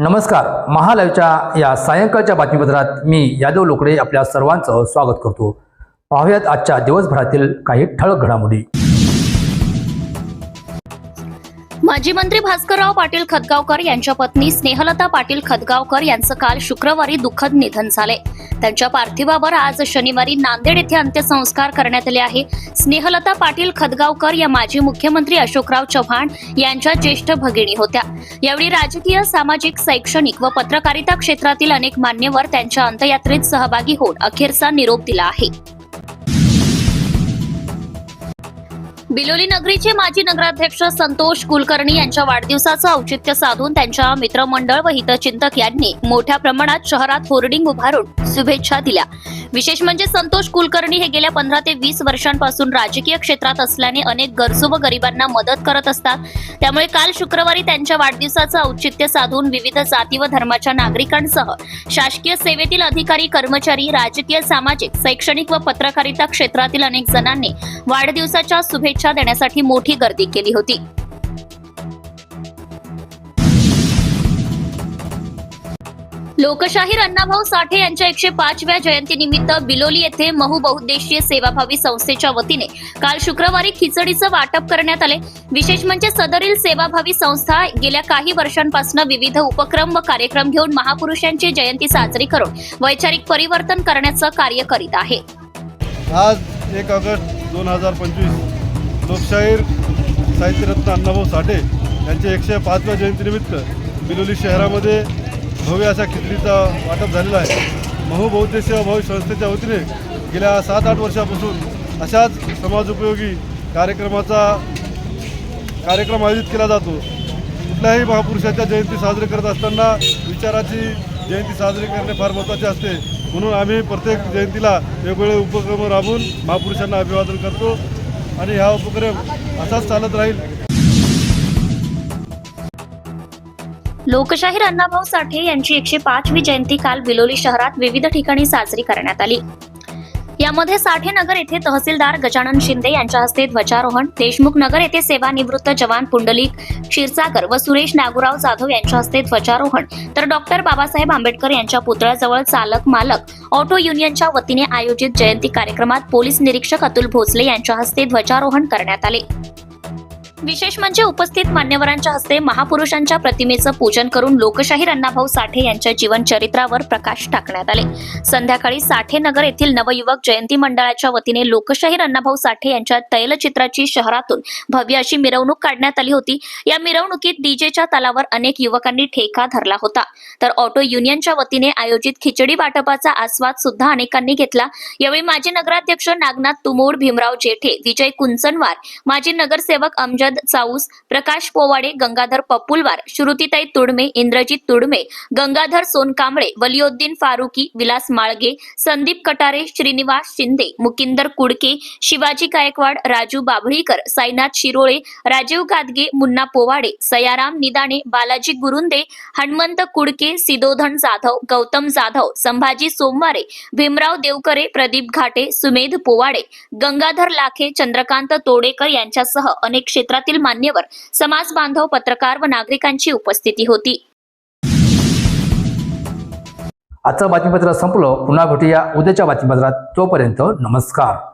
नमस्कार महालाईव्हच्या या सायंकाळच्या बातमीपत्रात मी यादव लोकडे आपल्या सर्वांचं स्वागत करतो. पाहूयात आजच्या दिवसभरातील काही ठळक घडामोडी. माजी मंत्री भास्करराव पाटील खतगावकर यांच्या पत्नी स्नेहलता पाटील खतगावकर यांचं काल शुक्रवारी दुःखद निधन झाले. त्यांच्या पार्थिवावर आज शनिवारी नांदेड येथे अंत्यसंस्कार करण्यात आले आहे. स्नेहलता पाटील खतगावकर या माजी मुख्यमंत्री अशोकराव चव्हाण यांच्या ज्येष्ठ भगिनी होत्या. यावेळी राजकीय सामाजिक शैक्षणिक व पत्रकारिता क्षेत्रातील अनेक मान्यवर त्यांच्या अंत्ययात्रेत सहभागी होऊन अखेरचा निरोप दिला आहे. बिलोली नगरीचे माजी नगराध्यक्ष संतोष कुलकर्णी यांच्या वाढदिवसाचं औचित्य साधून त्यांच्या मित्रमंडळ व हितचिंतक यांनी मोठ्या प्रमाणात शहरात होर्डिंग उभारून शुभेच्छा दिल्या. विशेष म्हणजे संतोष कुलकर्णी हे गेल्या पंधरा ते वीस वर्षांपासून राजकीय क्षेत्रात असल्याने अनेक गरजू व गरिबांना मदत करत असतात. त्यामुळे काल शुक्रवारी त्यांच्या वाढदिवसाचं औचित्य साधून विविध जाती व धर्माच्या नागरिकांसह शासकीय सेवेतील अधिकारी कर्मचारी राजकीय सामाजिक शैक्षणिक व पत्रकारिता क्षेत्रातील अनेक जणांनी वाढदिवसाच्या शुभेच्छा देण्यासाठी मोठी गर्दी केली होती. लोकशाहीर अण्णाभाऊ साठे यांच्या एकशे पाचव्या जयंतीनिमित्त बिलोली येथे महू बहुद्देशीय सेवाभावी संस्थेच्या वतीने काल शुक्रवारी खिचडीचं वाटप करण्यात आले. विशेष म्हणजे सदरील सेवाभावी संस्था गेल्या काही वर्षांपासून विविध उपक्रम व कार्यक्रम घेऊन महापुरुषांची जयंती साजरी करून वैचारिक परिवर्तन करण्याचं कार्य करीत आहे. आज एक ऑगस्ट दोन हजार पंचवीस लोकशाहीर साहित्यरत्न अण्णाभाऊ साठे यांच्या एकशे पाचव्या जयंतीनिमित्त बिलोली शहरामध्ये भव्य अशा खिचडीचा वाटप झालेला आहे. महू बहुद्देशीय भावी संस्थेच्या वतीने गेल्या सात आठ वर्षापासून अशाच समाजोपयोगी कार्यक्रमाचा कार्यक्रम आयोजित केला जातो. कुठल्याही महापुरुषाच्या जयंती साजरी करत असताना विचाराची जयंती साजरी करणे फार महत्त्वाचे असते. म्हणून आम्ही प्रत्येक जयंतीला वेगवेगळे उपक्रम राबवून महापुरुषांना अभिवादन करतो. आणि हा उपक्रम असाच चालत राहील लोकशाहीर अण्णाभाऊ साठे यांची एकशे पाचवी जयंती काल बिलोली शहरात विविध ठिकाणी साजरी करण्यात आली. यामध्ये साठे नगर येथे तहसीलदार गजानन शिंदे यांच्या हस्ते ध्वजारोहण देशमुख नगर येथे सेवानिवृत्त जवान पुंडलिक क्षीरसागर व सुरेश नागुराव जाधव यांच्या हस्ते ध्वजारोहण. तर डॉक्टर बाबासाहेब आंबेडकर यांच्या पुतळ्याजवळ चालक मालक ऑटो युनियनच्या वतीने आयोजित जयंती कार्यक्रमात पोलीस निरीक्षक अतुल भोसले यांच्या हस्ते ध्वजारोहण करण्यात आले. विशेष म्हणजे उपस्थित मान्यवरांच्या हस्ते महापुरुषांच्या प्रतिमेचं पूजन करून लोकशाहीर अण्णाभाऊ साठे यांच्या जीवन चरित्रावर प्रकाश टाकण्यात आले. संध्याकाळी साठे नगर येथील नवयुवक जयंती मंडळाच्या वतीने लोकशाहीर अण्णाभाऊ साठे यांच्या तैलचित्राची शहरातून भव्य अशी मिरवणूक काढण्यात आली होती. या मिरवणुकीत डीजेच्या तालावर अनेक युवकांनी ठेका धरला होता. तर ऑटो युनियनच्या वतीने आयोजित खिचडी वाटपाचा आस्वाद सुद्धा अनेकांनी घेतला. यावेळी माजी नगराध्यक्ष नागनाथ तुमोड भीमराव जेठे विजय कुंचनवार माजी नगरसेवक अमजद चाऊस प्रकाश पोवाडे गंगाधर पपुलवार श्रुतीताई तुडमे इंद्रजित तुडमे गंगाधर सोनकांबळे वलियोद्दीन फारुकी विलास माळगे संदीप कटारे श्रीनिवास शिंदे मुकिंदर कुडके शिवाजी गायकवाड राजू बाभळीकर साईनाथ शिरोळे राजीव गादगे मुन्ना पोवाडे सयाराम निदाणे बालाजी गुरुंदे हनुमंत कुडके सिदोधन जाधव गौतम जाधव संभाजी सोमवारे भीमराव देवकरे प्रदीप घाटे सुमेध पोवाडे गंगाधर लाखे चंद्रकांत तोडेकर यांच्यासह अनेक क्षेत्रात क्षेत्रातील मान्यवर समाज बांधव पत्रकार व नागरिकांची उपस्थिती होती. आजचं बातमीपत्र संपलं. पुन्हा भेटूया उद्याच्या बातमीपत्रात. तोपर्यंत नमस्कार.